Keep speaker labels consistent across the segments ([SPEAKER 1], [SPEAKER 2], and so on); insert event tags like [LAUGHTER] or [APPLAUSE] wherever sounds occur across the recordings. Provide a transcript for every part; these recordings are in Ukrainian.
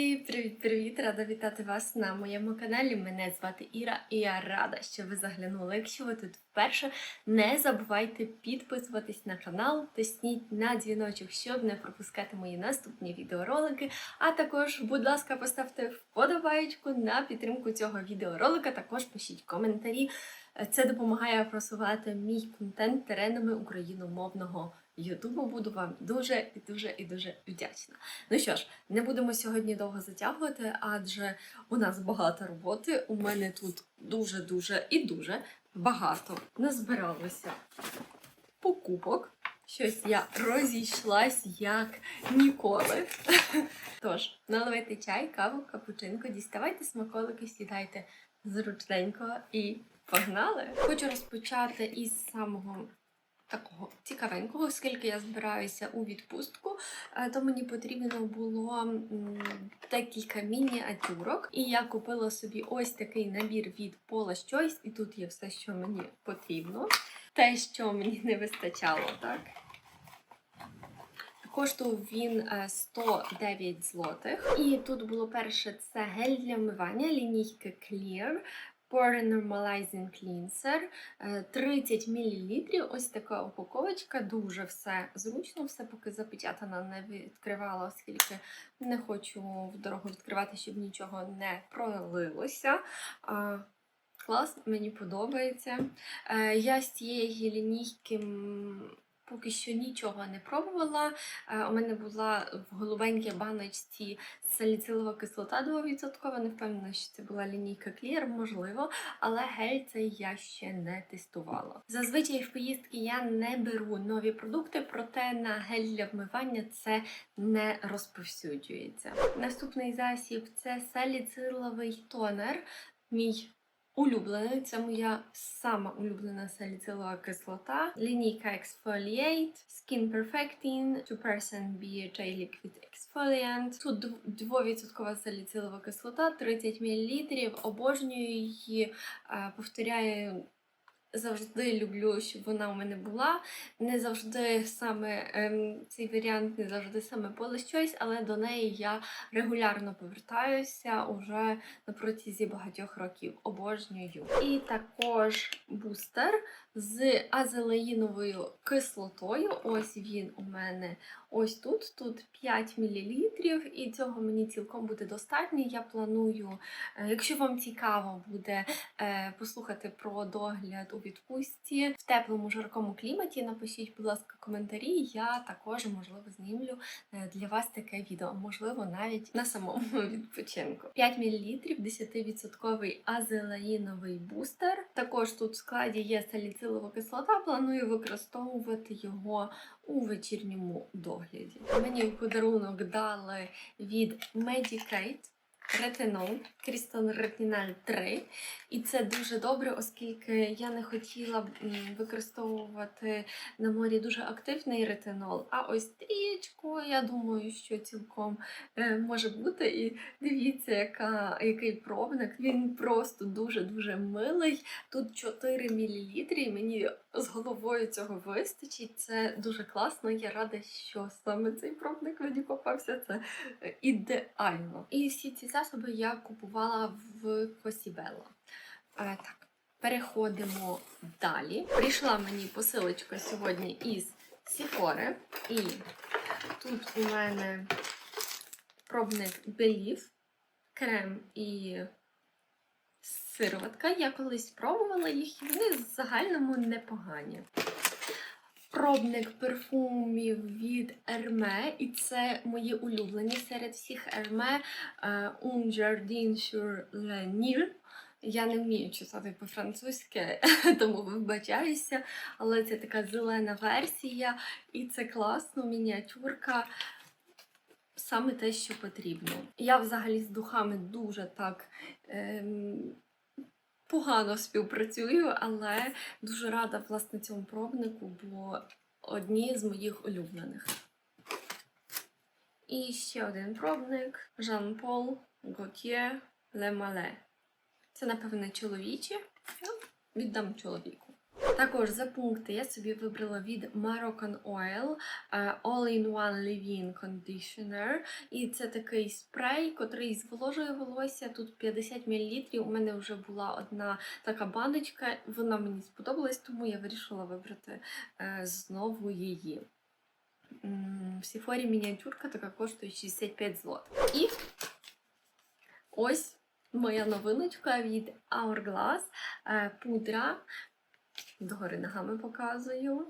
[SPEAKER 1] Друзі, привіт-привіт! Рада вітати вас на моєму каналі. Мене звати Іра, і я рада, що ви заглянули. Якщо ви тут вперше, не забувайте підписуватись на канал, тисніть на дзвіночок, щоб не пропускати мої наступні відеоролики. А також, будь ласка, поставте вподобаєчку на підтримку цього відеоролика. Також пишіть коментарі. Це допомагає просувати мій контент теренами україномовного Ютубу. Буду вам дуже і дуже і дуже вдячна. Ну що ж, не будемо сьогодні довго затягувати, адже у нас багато роботи. У мене тут дуже-дуже і дуже багато назбиралося покупок. Щось я розійшлась як ніколи. [LAUGHS] Тож, наливайте чай, каву, капучинко, діставайте смаколики, сідайте зручненько і погнали! Хочу розпочати із самого такого цікавенького, оскільки я збираюся у відпустку, е, то мені потрібно було декілька мініатюрок. І я купила собі ось такий набір від Paula Choice, і тут є все, що мені потрібно. Те, що мені не вистачало, так? Коштував він е, 109 злотих. І тут було перше це гель для вмивання лінійки Clear. Normalizing Cleanser, е, 30 мл. Ось така упаковочка, дуже все зручно, все поки запечатана, не відкривала, оскільки не хочу в дорогу відкривати, щоб нічого не пролилося. Клас, мені подобається. Е, Я з цієї лінійки поки що нічого не пробувала. Е, У мене була в голубенькій баночці саліцилова кислота 2%. Не впевнена, що це була лінійка Clear, можливо, але гель цей я ще не тестувала. Зазвичай в поїздки я не беру нові продукти, проте на гель для вмивання це не розповсюджується. Наступний засіб це саліциловий тонер. Мій улюблений, це моя сама улюблена саліцилова кислота. Лінійка Exfoliate, Skin Perfecting, 2% BHA Liquid Exfoliant. Тут 2% саліцилова кислота, 30 мл. Обожнюю її, е, повторяю. Завжди люблю, щоб вона у мене була. Не завжди саме ем, цей варіант, не завжди саме Polish Choice, але до неї я регулярно повертаюся уже на протязі багатьох років. Обожнюю. І також бустер з азелеїновою кислотою. Ось він у мене ось тут. Тут 5 мл, і цього мені цілком буде достатньо. Я планую, е, якщо вам цікаво буде е, послухати про догляд у відпустці в теплому жаркому кліматі, напишіть, будь ласка, коментарі. Я також, можливо, знімлю е, для вас таке відео, можливо, навіть на самому [LAUGHS] відпочинку. 5 мл, 10% азелаїновий бустер. Також тут в складі є саліцилова кислота. Планую використовувати його у вечірньому догляді. Мені в подарунок дали від Medicate ретинол, Крістон Ретиналь 3. І це дуже добре, оскільки я не хотіла використовувати на морі дуже активний ретинол. А ось трієчку, я думаю, що цілком е, може бути. І дивіться, яка, який пробник. Він просто дуже-дуже милий. Тут 4 мл, мені з головою цього вистачить. Це дуже класно. Я рада, що саме цей пробник мені попався. Це е, ідеально. І всі ці засоби я купувала в Косібелла. Так, переходимо далі. Прийшла мені посилочка сьогодні із Сіфори. І тут у мене пробник Белів, крем і сироватка. Я колись пробувала їх, і вони в загальному непогані. Пробник парфумів від Hermé, і це мої улюблені серед всіх Hermé е, Un Jardin sur le Nil. Я не вмію читати по-французьки, [LAUGHS] тому вибачаюся, але це така зелена версія, і це класно, мініатюрка. Саме те, що потрібно. Я взагалі з духами дуже так ем, погано співпрацюю, але дуже рада власне цьому пробнику, бо одні з моїх улюблених. І ще один пробник Жан Пол Готьє Le Мале. Це, напевне, чоловічі. Я віддам чоловіку. Також за пункти я собі вибрала від Moroccan Oil е, All-in-One Leave-In Conditioner. І це такий спрей, котрий зволожує волосся. Тут 50 мл. У мене вже була одна така баночка, вона мені сподобалась, тому я вирішила вибрати е, знову її. В Сіфорі мініатюрка така коштує 65 злот. І ось моя новиночка від Hourglass е, пудра. Догори ногами показую.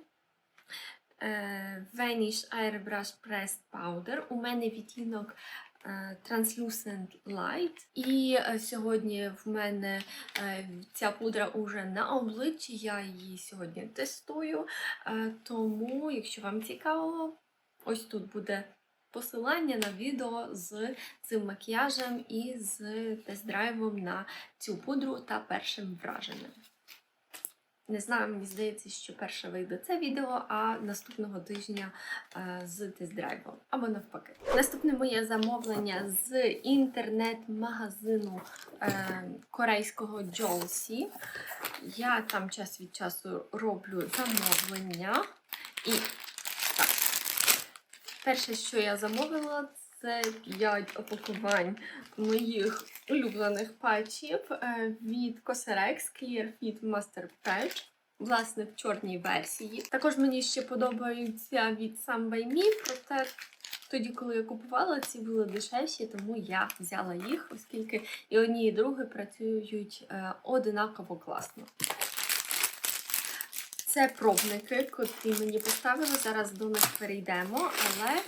[SPEAKER 1] Е, Vanish Airbrush Pressed Powder. У мене відтінок е, Translucent Light. І е, сьогодні в мене ця пудра уже на обличчі. Я її сьогодні тестую. Тому, якщо вам цікаво, ось тут буде посилання на відео з цим макіяжем і з тест-драйвом на цю пудру та першим враженням. Не знаю, мені здається, що перше вийде це відео, а наступного тижня е, з тест-драйвом. Або навпаки. Наступне моє замовлення з інтернет-магазину е, корейського Jolsy. Я там час від часу роблю замовлення. І так, перше, що я замовила, це 5 опакувань моїх улюблених патчів е, від Cosrx Clear Fit Master Patch. Власне, в чорній версії. Також мені ще подобаються від Some by Me, проте тоді, коли я купувала, ці були дешевші, тому я взяла їх, оскільки і одні, і другі працюють е, одинаково класно. Це пробники, котрі мені поставили. Зараз до них перейдемо, але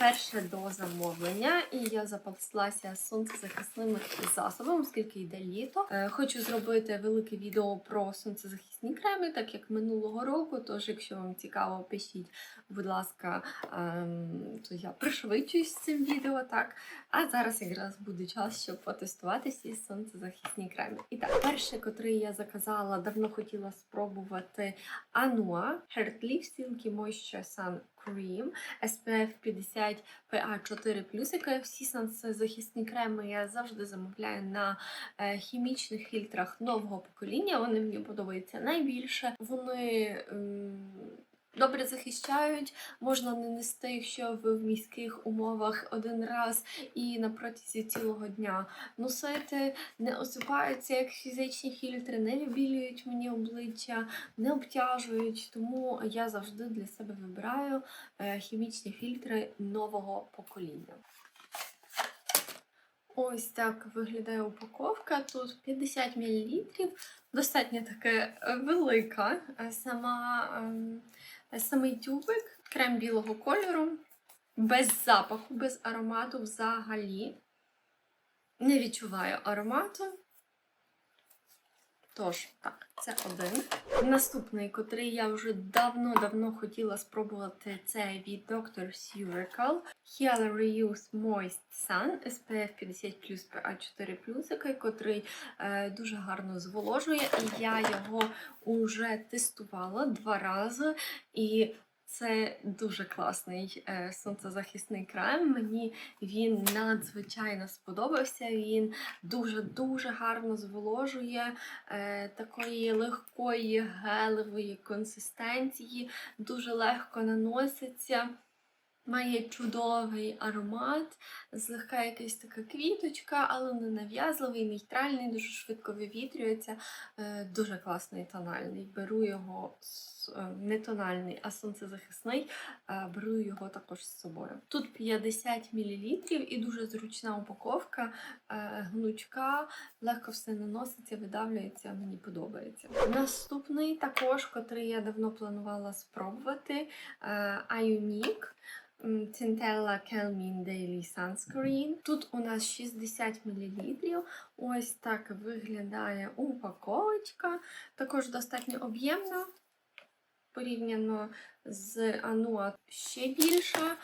[SPEAKER 1] перше до замовлення, і я запаслася сонцезахисними засобами, оскільки йде літо. Е, Хочу зробити велике відео про сонцезахисні креми, так як минулого року. Тож, якщо вам цікаво, пишіть, будь ласка, ем, то я пришвидшуюсь з цим відео, так. А зараз якраз буде час, щоб потестувати ці сонцезахисні креми. І так, перше, котрий я заказала, давно хотіла спробувати Anua Heartleaf Silky Moisture Sun Cream SPF 50 PA4+. Всі сонцезахисні креми я завжди замовляю на е, хімічних фільтрах нового покоління. Вони мені подобаються найбільше. Вони добре захищають, можна нанести, якщо ви в міських умовах один раз і на протязі цілого дня носити, не осипаються як фізичні фільтри, не вибілюють мені обличчя, не обтяжують. Тому я завжди для себе вибираю е, хімічні фільтри нового покоління. Ось так виглядає упаковка. Тут 50 мл. Достатньо таке е, велика. Е, Сама, ем, самий тюбик, крем білого кольору, без запаху, без аромату взагалі. Не відчуваю аромату. Тож, так, це один. Наступний, котрий я вже давно-давно хотіла спробувати, це від Dr. Surical Heal Reuse Moist Sun SPF 50 PA4+, котрий е, дуже гарно зволожує. І я його уже тестувала два рази. І це дуже класний е, сонцезахисний крем. Мені він надзвичайно сподобався. Він дуже-дуже гарно зволожує е, такої легкої гелевої консистенції, дуже легко наноситься. Має чудовий аромат, злегка якась така квіточка, але не нав'язливий, нейтральний, дуже швидко вивітрюється. Е, Дуже класний тональний. Беру його е, не тональний, а сонцезахисний. е, Беру його також з собою. Тут 50 мл і дуже зручна упаковка, гнучка, легко все наноситься, видавлюється, мені подобається. Наступний також, котрий я давно планувала спробувати, е, Ionic. м, Centella Calmine Daily Sunscreen. Тут у нас 60 мл. Ось так виглядає упаковочка. Також достатньо об'ємна. Порівняно з Ануа ще більша.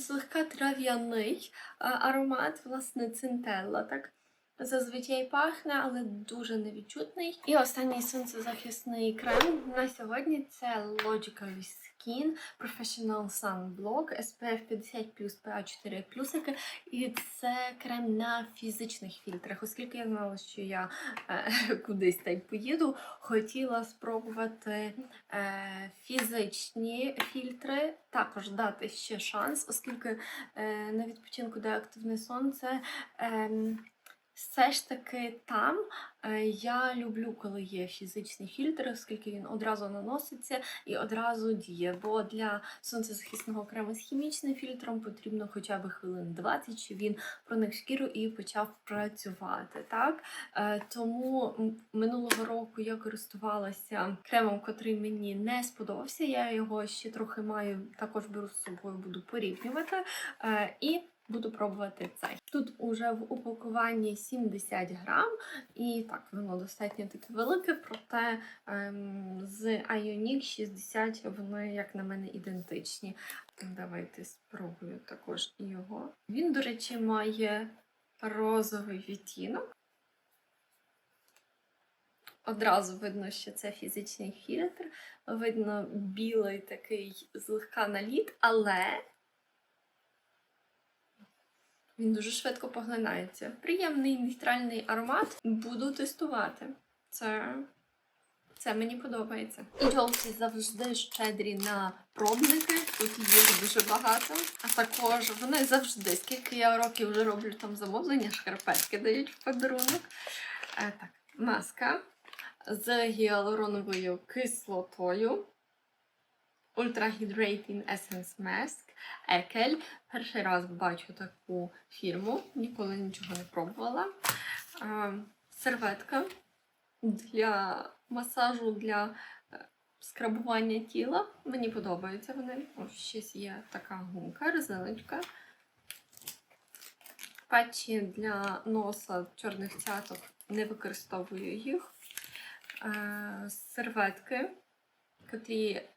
[SPEAKER 1] Злегка трав'яний аромат, власне, цинтелла. Так зазвичай пахне, але дуже невідчутний. І останній сонцезахисний крем на сьогодні це Logical Skin Professional Sunblock SPF 50 плюс PA4 плюсики. І це крем на фізичних фільтрах. Оскільки я знала, що я е, [LAUGHS] кудись так поїду, хотіла спробувати е, фізичні фільтри, також дати ще шанс, оскільки е, на відпочинку, де активне сонце. ем, все ж таки там е, я люблю, коли є фізичний фільтр, оскільки він одразу наноситься і одразу діє. Бо для сонцезахисного крему з хімічним фільтром потрібно хоча б хвилин 20, щоб він проник шкіру і почав працювати. Так? Е, Тому минулого року я користувалася кремом, котрий мені не сподобався. Я його ще трохи маю, також беру з собою, буду порівнювати. Е, І буду пробувати цей. Тут уже в упакуванні 70 грам, і так, воно достатньо таке велике, проте ем, з Ionic 60 вони, як на мене, ідентичні. Давайте спробую також його. Він, до речі, має розовий відтінок. Одразу видно, що це фізичний фільтр. Видно білий такий злегка наліт, але він дуже швидко поглинається. Приємний нейтральний аромат. Буду тестувати. Це, це мені подобається. І жовті завжди щедрі на пробники. Тут їх дуже багато. А також вони завжди, скільки я років вже роблю там замовлення, шкарпетки дають в подарунок. Е, так, маска з гіалуроновою кислотою. Ultra Hydrating Essence Mask Екель. Перший раз бачу таку фірму, ніколи нічого не пробувала. Серветка для масажу, для е, скрабування тіла. Мені подобаються вони. Ось щось є така гумка, резиночка. Патчі для носа чорних цяток не використовую їх. Е, серветки, котрі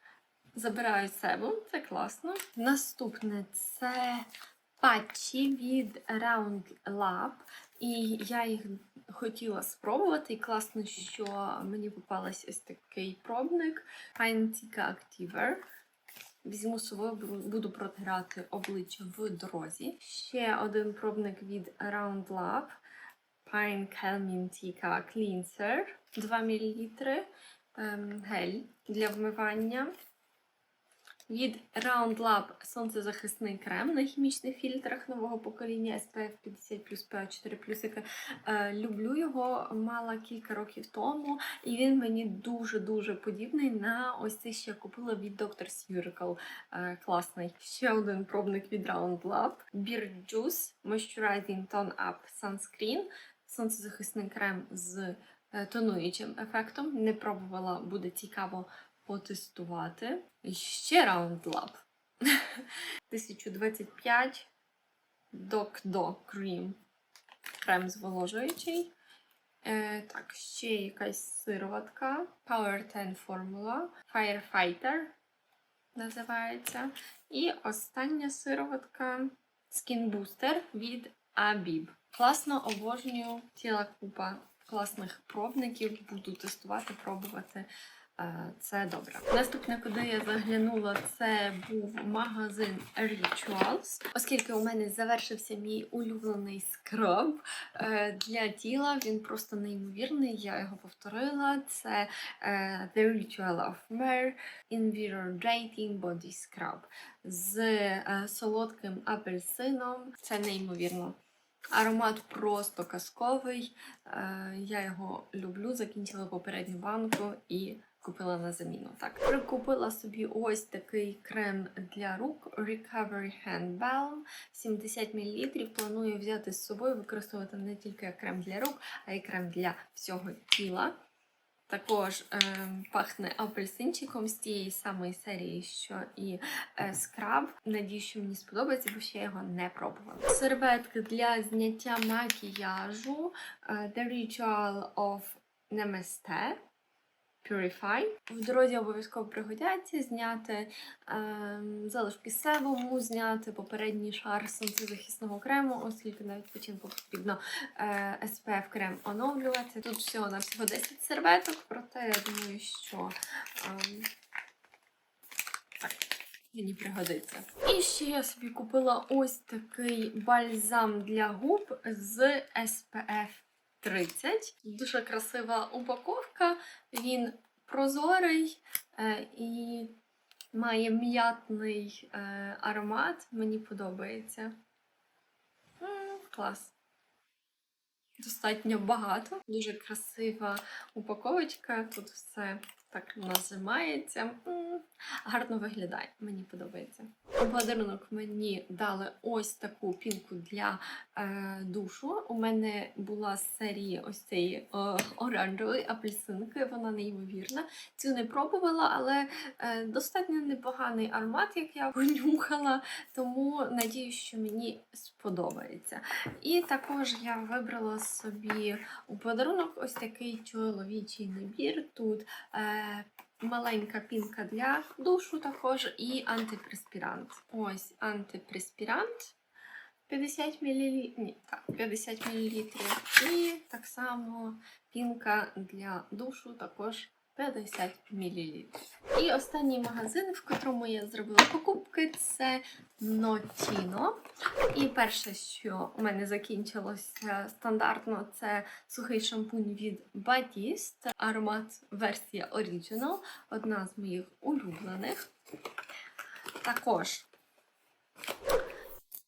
[SPEAKER 1] забирають себе, це класно. Наступне це патчі від Round Lab. І я їх хотіла спробувати. І класно, що мені попалась ось такий пробник Pine Activer. Візьму собою, буду протирати обличчя в дорозі. Ще один пробник від Round Lab Pine Calming Tika Cleanser 2 мл. Ем, гель для вмивання. Від Round Lab сонцезахисний крем на хімічних фільтрах нового покоління SPF 50 плюс PA4 плюсики. Е, люблю його, мала кілька років тому, і він мені дуже-дуже подібний на ось цей, що я купила від Doctor's Miracle. Е, класний. Ще один пробник від Round Lab. Beard Juice Moisturizing Tone Up Sunscreen. Сонцезахисний крем з е, тонуючим ефектом. Не пробувала, буде цікаво потестувати. І Ще Round Lab. 1025 Doc Do Cream. Крем зволожуючий. Е, так, ще якась сироватка. Power 10 Formula. Firefighter називається. І остання сироватка Skin Booster від Abib. Класно обожнюю ціла купа класних пробників. Буду тестувати, пробувати. Е, Це добре. Наступне, куди я заглянула, це був магазин Rituals, оскільки у мене завершився мій улюблений скраб е, для тіла. Він просто неймовірний. Я його повторила. Це е, The Ritual of Mer Invigorating Body Scrub з солодким апельсином. Це неймовірно. Аромат просто казковий. Я його люблю. Закінчила попередню банку і купила на заміну. Так, прикупила собі ось такий крем для рук Recovery Hand Balm 70 мл. Планую взяти з собою, використовувати не тільки як крем для рук, а й крем для всього тіла. Також е, пахне апельсинчиком з тієї самої серії, що і е, скраб. Надію, що мені сподобається, бо ще його не пробувала. Серветки для зняття макіяжу е, The Ritual of Namaste Purify. В дорозі обов'язково пригодяться зняти е, залишки себуму, зняти попередній шар сонцезахисного крему, оскільки на відпочинку потрібно е, SPF крем оновлювати. Тут всього на всього 10 серветок, проте я думаю, що е, так, мені пригодиться. І ще я собі купила ось такий бальзам для губ з SPF 30. Дуже красива упаковка. Він прозорий е, і має м'ятний е, аромат. Мені подобається. М, клас. Достатньо багато. Дуже красива упаковочка. Тут все так називається. Гарно виглядає, мені подобається. Подарунок мені дали ось таку пінку для е, душу. У мене була з серії ось цієї е, оранжевої апельсинки, вона неймовірна. Цю не пробувала, але е, достатньо непоганий аромат, як я понюхала, тому надіюсь, що мені сподобається. І також я вибрала собі у подарунок ось такий чоловічий набір. Тут е, маленька пінка для душу також і антипреспірант. Ось антипреспірант 50 мл. Ні, так, 50 мл. І так само пінка для душу також 50 мл. І останній магазин, в котрому я зробила покупки, це Notino. І перше, що у мене закінчилося стандартно, це сухий шампунь від Batiste, аромат версія Original, одна з моїх улюблених. Також,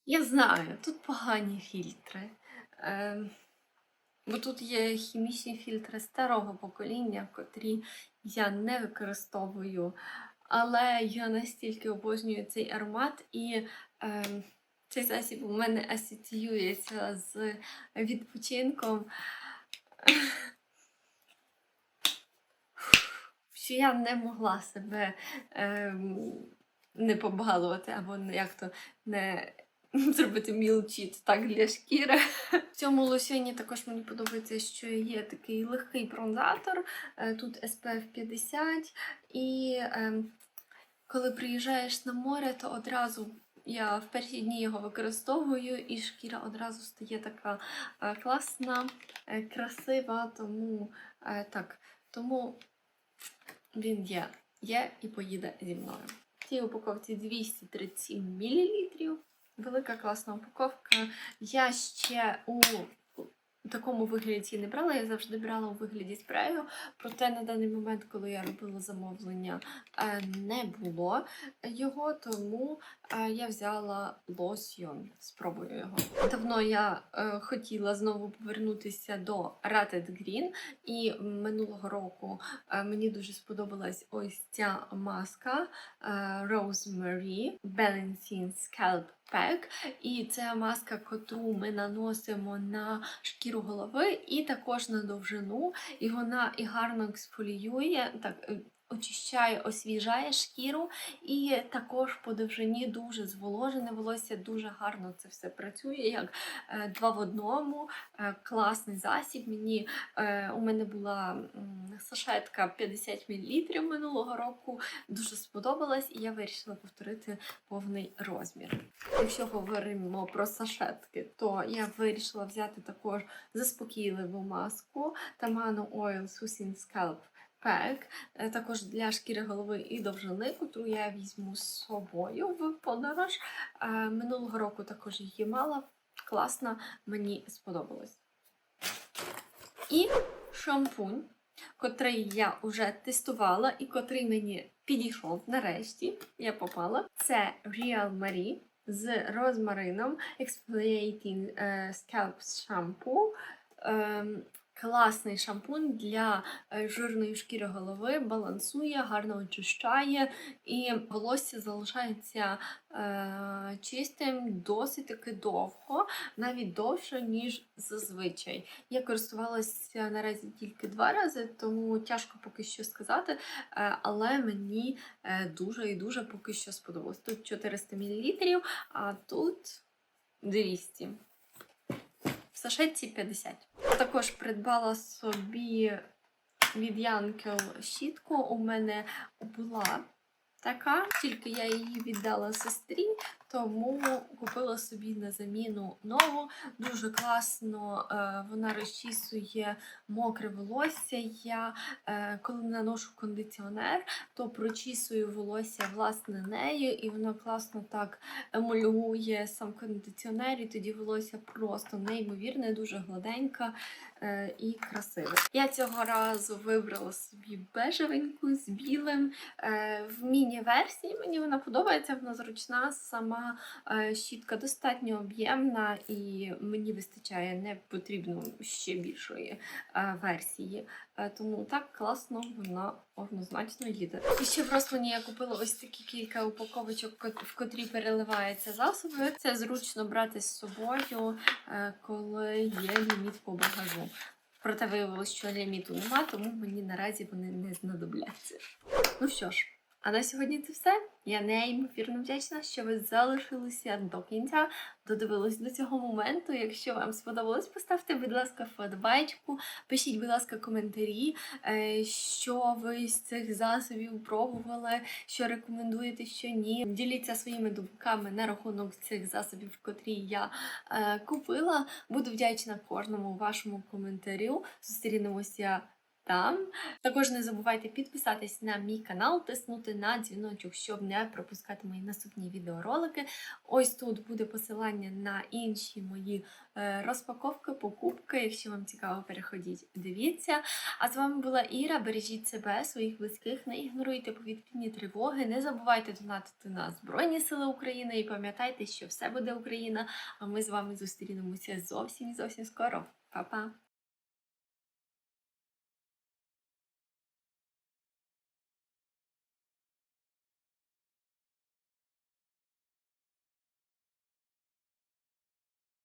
[SPEAKER 1] я знаю, тут погані фільтри. Бо тут є хімічні фільтри старого покоління, котрі я не використовую. Але я настільки обожнюю цей аромат, і е, цей засіб у мене асоціюється з відпочинком. Що я не могла себе е, не побалувати, або як то не [LAUGHS] зробити мілчіт так для шкіри. В цьому лосьоні також мені подобається, що є такий легкий бронзатор, е, тут SPF 50, і е, коли приїжджаєш на море, то одразу я в перші дні його використовую, і шкіра одразу стає така е, класна, красива, тому так, тому він є, є і поїде зі мною. В цій упаковці 237 мл. Велика класна упаковка. Я ще у такому вигляді не брала, я завжди брала у вигляді спрею. Проте на даний момент, коли я робила замовлення, е, не було його, тому е, я взяла лосьйон. Спробую його. Давно я е, хотіла знову повернутися до Rated Green, і минулого року мені дуже сподобалась ось ця маска Rosemary Balancing Scalp Pack. І це маска, котру ми наносимо на шкіру голови і також на довжину. І вона і гарно ексфоліює, так е, очищає, освіжає шкіру, і також по довжині дуже зволожене волосся, дуже гарно це все працює, як е, два в одному. Е, класний засіб. Мені, е, у мене була сашетка 50 мл минулого року, дуже сподобалась, і я вирішила повторити повний розмір. Якщо говоримо про сашетки, то я вирішила взяти також заспокійливу маску Tamano Oil Soothing Scalp Pack, е, також для шкіри голови і довжини, котру я візьму з собою в подорож. Е, Минулого року також її мала. Класна, мені сподобалось. І шампунь, котрий я вже тестувала і котрий мені підійшов нарешті. Я попала. Це Real Marie з розмарином Exfoliating е, Scalp Shampoo. Класний шампунь для е, жирної шкіри голови, балансує, гарно очищає, і волосся залишається е, чистим досить таки довго, навіть довше, ніж зазвичай. Я користувалася наразі тільки два рази, тому тяжко поки що сказати, е, але мені е, дуже і дуже поки що сподобалось. Тут 400 мл, а тут 200 в сашетці 50. Також придбала собі від Янкел щітку. У мене була така, тільки я її віддала сестрі, Тому купила собі на заміну нову. Дуже класно е, вона розчісує мокре волосся. Я е, коли наношу кондиціонер, то прочісую волосся власне нею, і вона класно так емульгує сам кондиціонер, і тоді волосся просто неймовірне, дуже гладеньке е, і красиве. Я цього разу вибрала собі бежевеньку з білим. В міні-версії мені вона подобається, вона зручна, сама е, щітка достатньо об'ємна і мені вистачає, не потрібно ще більшої е, версії. Е, Тому так класно вона однозначно їде. І ще в Рослині я купила ось такі кілька упаковочок, в котрі переливаються засоби. Це зручно брати з собою, коли є ліміт по багажу. Проте виявилось, що ліміту нема, тому мені наразі вони не знадобляться. Ну що ж, а на сьогодні це все. Я неймовірно вдячна, що ви залишилися до кінця, додивились до цього моменту. Якщо вам сподобалось, поставте, будь ласка, вподобайку, пишіть, будь ласка, коментарі, е, що ви з цих засобів пробували, що рекомендуєте, що ні. Діліться своїми думками на рахунок цих засобів, котрі я е, купила. Буду вдячна кожному вашому коментарю. Зустрінемося там. Також не забувайте підписатись на мій канал, тиснути на дзвіночок, щоб не пропускати мої наступні відеоролики. Ось тут буде посилання на інші мої е, розпаковки, покупки. Якщо вам цікаво, переходіть, дивіться. А з вами була Іра. Бережіть себе, своїх близьких, не ігноруйте повітряні тривоги, не забувайте донатити на Збройні Сили України і пам'ятайте, що все буде Україна. А ми з вами зустрінемося зовсім зовсім скоро. Па-па!